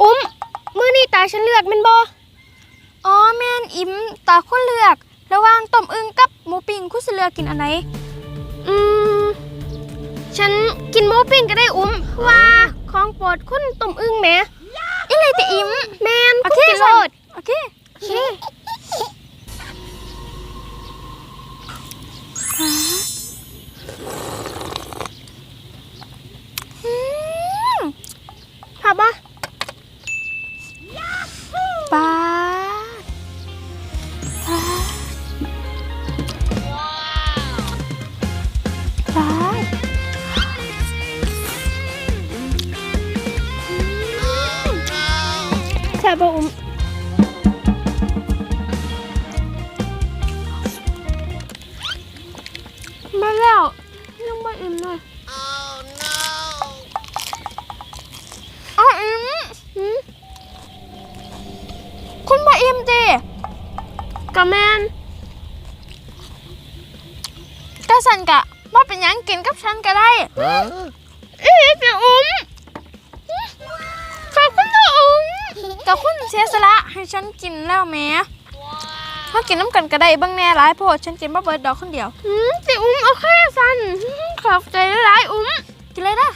อุ้มมื้อนี้ตาฉันเลือกแมันบ่อ๋อแม่นอิมตาคนเลือก ระหว่างต้มอึ่งกับหมูปิ้งคุณสิเลือกกินอันไหนอืมฉันกินหมูปิ้งก็ได้อุ้มเพราะว่าของโปรดคุณต้มอึ่งแหมอีหลีติอิมแมนโอคุณเคกินโลดโอเคโอเคอืมพาบ่ ใช่บ่อุ้มมาแล้วยังบ่อิ่มเลยอ๋ออิมหืมคุณบ่อิมติก็แม่นแต่สันกะว่าเป็นหยังกินกับฉันก็ได้อีสิอุ้ม กินแล้วแหม่ถ้ากินน้ำกันก็ได้เบ้างแน่หลายโพดฉันกินบ่เบิดดอกคนเดียวหืมสิอุ้มโอเคสันขอบใจหลายๆอุ้มกินเลยนะ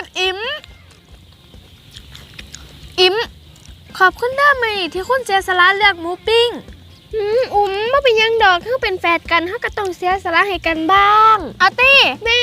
แซ่บคักอิมอิมขอบคุณเด้อมือที่คุณเสียสละเลือกหมูปิ้งหืมอุ้มบ่เป็นหยังดอกคือเป็นแฟนกันเฮาก็ต้องเสียสละให้กันบ้าง เอาตี้แม่